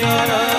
Hare